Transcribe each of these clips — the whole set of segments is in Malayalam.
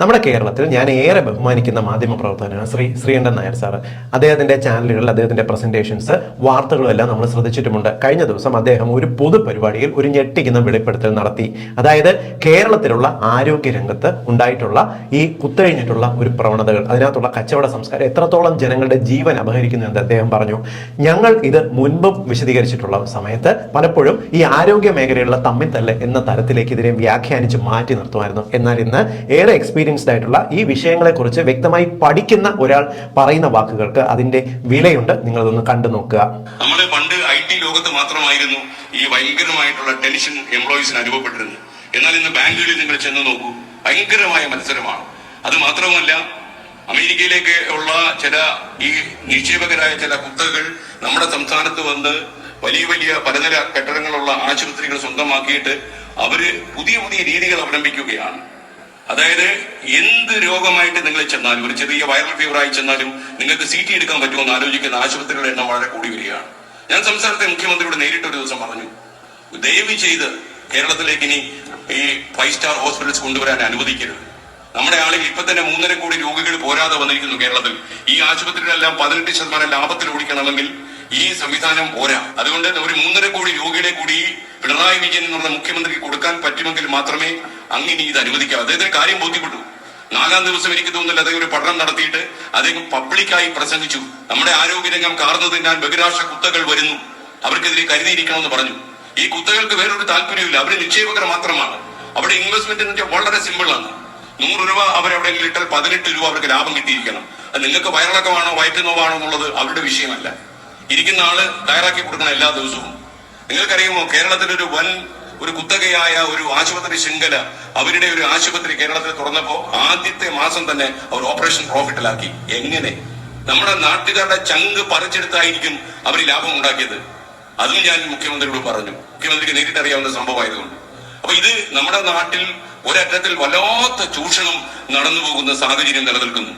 നമ്മുടെ കേരളത്തിൽ ഞാൻ ഏറെ ബഹുമാനിക്കുന്ന മാധ്യമ പ്രവർത്തകനാണ് ശ്രീ ശ്രീകണ്ഠൻ നായർ സാറ്. അദ്ദേഹത്തിന്റെ ചാനലുകളിൽ അദ്ദേഹത്തിന്റെ പ്രസന്റേഷൻസ് വാർത്തകളും എല്ലാം നമ്മൾ ശ്രദ്ധിച്ചിട്ടുമുണ്ട്. കഴിഞ്ഞ ദിവസം അദ്ദേഹം ഒരു പൊതു പരിപാടിയിൽ ഒരു ഞെട്ടിക്കുന്ന വെളിപ്പെടുത്തൽ നടത്തി. അതായത് കേരളത്തിലുള്ള ആരോഗ്യ രംഗത്ത് ഉണ്ടായിട്ടുള്ള ഈ കുത്തഴിഞ്ഞിട്ടുള്ള ഒരു പ്രവണതകൾ അതിനകത്തുള്ള കച്ചവട സംസ്കാരം എത്രത്തോളം ജനങ്ങളുടെ ജീവൻ അപഹരിക്കുന്നു എന്ന് അദ്ദേഹം പറഞ്ഞു. ഞങ്ങൾ ഇത് മുൻപും വിശദീകരിച്ചിട്ടുള്ള സമയത്ത് പലപ്പോഴും ഈ ആരോഗ്യ മേഖലയിലുള്ള തമ്മിൽ തല്ല് എന്ന തരത്തിലേക്ക് ഇതിനെ വ്യാഖ്യാനിച്ച് മാറ്റി നിർത്തുമായിരുന്നു. എന്നാൽ ഇന്ന് ഏറെ എക്സ്പീരിയൻസ്ഡ് ആയിട്ടുള്ള ഈ വിഷയങ്ങളെക്കുറിച്ച് വ്യക്തമായി പഠിക്കുന്ന ഒരാൾ പറയുന്ന വാക്കുകൾക്ക് അതിന്റെ വിലയുണ്ട്. നിങ്ങൾ നിങ്ങളതൊന്ന് കണ്ടു നോക്കുക. നമ്മുടെ പണ്ട് ഐ ടി ലോകത്ത് മാത്രമായിരുന്നു ഈ ഭയങ്കരമായിട്ടുള്ള ടെൻഷൻ എംപ്ലോയീസിന് അനുഭവപ്പെട്ടിരുന്നത്. എന്നാൽ ഇന്ന് ബാങ്കുകളിൽ നിങ്ങൾ ചെന്ന് നോക്കൂ ഭയങ്കരമായ മത്സരമാണ്. അത് മാത്രമല്ല അമേരിക്കയിലേക്ക് ഉള്ള ചില ഈ നിക്ഷേപകരായ ചില കുത്തകൾ നമ്മുടെ സംസ്ഥാനത്ത് വന്ന് വലിയ വലിയ പലതര കെട്ടിടങ്ങളുള്ള ആശുപത്രികൾ സ്വന്തമാക്കിയിട്ട് അവർ പുതിയ പുതിയ രീതികൾ അവലംബിക്കുകയാണ്. അതായത് എന്ത് രോഗമായിട്ട് നിങ്ങൾ ചെന്നാലും ഒരു ചെറിയ വൈറൽ ഫീവർ ആയി ചെന്നാലും നിങ്ങൾക്ക് സി ടി എടുക്കാൻ പറ്റുമോ എന്ന് ആലോചിക്കുന്ന ആശുപത്രികളുടെ എണ്ണം വളരെ കൂടി വരികയാണ്. ഞാൻ സംസ്ഥാനത്തെ മുഖ്യമന്ത്രിയോട് നേരിട്ട് ഒരു ദിവസം പറഞ്ഞു ദയവ് ചെയ്ത് കേരളത്തിലേക്ക് ഇനി ഈ ഫൈവ് സ്റ്റാർ ഹോസ്പിറ്റൽസ് കൊണ്ടുവരാൻ അനുവദിക്കരുത്. നമ്മുടെ ആളുകൾ ഇപ്പൊ തന്നെ മൂന്നര കോടി രോഗികൾ പോരാതെ വന്നിരിക്കുന്നു കേരളത്തിൽ. ഈ ആശുപത്രികളെല്ലാം പതിനെട്ട് ശതമാനം ലാഭത്തിൽ ഓടിക്കണമെങ്കിൽ ഈ സംവിധാനം പോരാ. അതുകൊണ്ട് ഒരു മൂന്നര കോടി രോഗിയുടെ കൂടി പിണറായി വിജയൻ എന്ന് പറഞ്ഞ മുഖ്യമന്ത്രിക്ക് കൊടുക്കാൻ പറ്റുമെങ്കിൽ മാത്രമേ അങ്ങനെ ഇത് അനുവദിക്കാം അദ്ദേഹത്തിന് കാര്യം ബോധ്യപ്പെട്ടു. നാലാം ദിവസം എനിക്ക് തോന്നുന്നില്ല അദ്ദേഹം ഒരു പഠനം നടത്തിയിട്ട് അദ്ദേഹം പബ്ലിക്കായി പ്രസംഗിച്ചു. നമ്മുടെ ആരോഗ്യരംഗം കാർന്നതിനാൽ ബഹിരാഷ്ട്ര കുത്തകൾ വരുന്നു. അവർക്കെതിരെ കരുതിയിരിക്കണമെന്ന് പറഞ്ഞു. ഈ കുത്തകൾക്ക് വേറൊരു താല്പര്യമില്ല അവർ നിക്ഷേപകർ മാത്രമാണ്. അവിടെ ഇൻവെസ്റ്റ്മെന്റ് എന്ന് വെച്ചാൽ വളരെ സിമ്പിൾ ആണ്. നൂറ് രൂപ അവരവിടെ ഇട്ടാൽ പതിനെട്ട് രൂപ അവർക്ക് ലാഭം കിട്ടിയിരിക്കണം. അത് നിങ്ങൾക്ക് വയറിളക്കമാണോ വയറ്റുനോവാണോ എന്നുള്ളത് അവരുടെ വിഷയമല്ല. ഇരിക്കുന്ന ആൾ തയ്യാറാക്കി കൊടുക്കണം എല്ലാ ദിവസവും. നിങ്ങൾക്കറിയുമോ കേരളത്തിൽ ഒരു വൻ ഒരു കുത്തകയായ ഒരു ആശുപത്രി ശൃംഖല അവരുടെ ഒരു ആശുപത്രി കേരളത്തിൽ തുറന്നപ്പോ ആദ്യത്തെ മാസം തന്നെ അവർ ഓപ്പറേഷൻ പ്രോഫിറ്റിലാക്കി. എങ്ങനെ? നമ്മുടെ നാട്ടുകാരുടെ ചങ്ക് പറിച്ചെടുത്തായിരിക്കും അവർ ലാഭം ഉണ്ടാക്കിയത്. അതും ഞാൻ മുഖ്യമന്ത്രിയോട് പറഞ്ഞു. മുഖ്യമന്ത്രിക്ക് നേരിട്ട് അറിയാവുന്ന സംഭവമായതുകൊണ്ട്. അപ്പൊ ഇത് നമ്മുടെ നാട്ടിൽ ഒരറ്റത്തിൽ വല്ലാത്ത ചൂഷണം നടന്നു പോകുന്ന സാഹചര്യം നിലനിൽക്കുന്നു.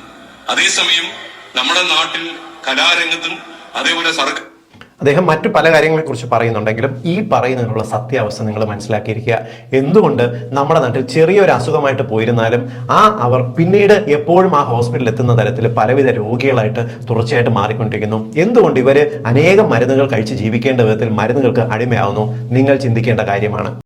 അതേസമയം നമ്മുടെ നാട്ടിൽ കലാരംഗത്തും അതേപോലെ സർക്കാർ അദ്ദേഹം മറ്റു പല കാര്യങ്ങളെക്കുറിച്ച് പറയുന്നുണ്ടെങ്കിലും ഈ പറയുന്നതിനുള്ള സത്യാവസ്ഥ നിങ്ങൾ മനസ്സിലാക്കിയിരിക്കുക. എന്തുകൊണ്ട് നമ്മുടെ നാട്ടിൽ ചെറിയൊരു അസുഖമായിട്ട് പോയിരുന്നാലും ആ അവർ പിന്നീട് എപ്പോഴും ആ ഹോസ്പിറ്റലിൽ എത്തുന്ന തരത്തിൽ പലവിധ രോഗികളായിട്ട് തുടർച്ചയായിട്ട് മാറിക്കൊണ്ടിരിക്കുന്നു. എന്തുകൊണ്ട് ഇവർ അനേകം മരുന്നുകൾ കഴിച്ച് ജീവിക്കേണ്ട വിധത്തിൽ മരുന്നുകൾക്ക് അടിമയാവുന്നു? നിങ്ങൾ ചിന്തിക്കേണ്ട കാര്യമാണ്.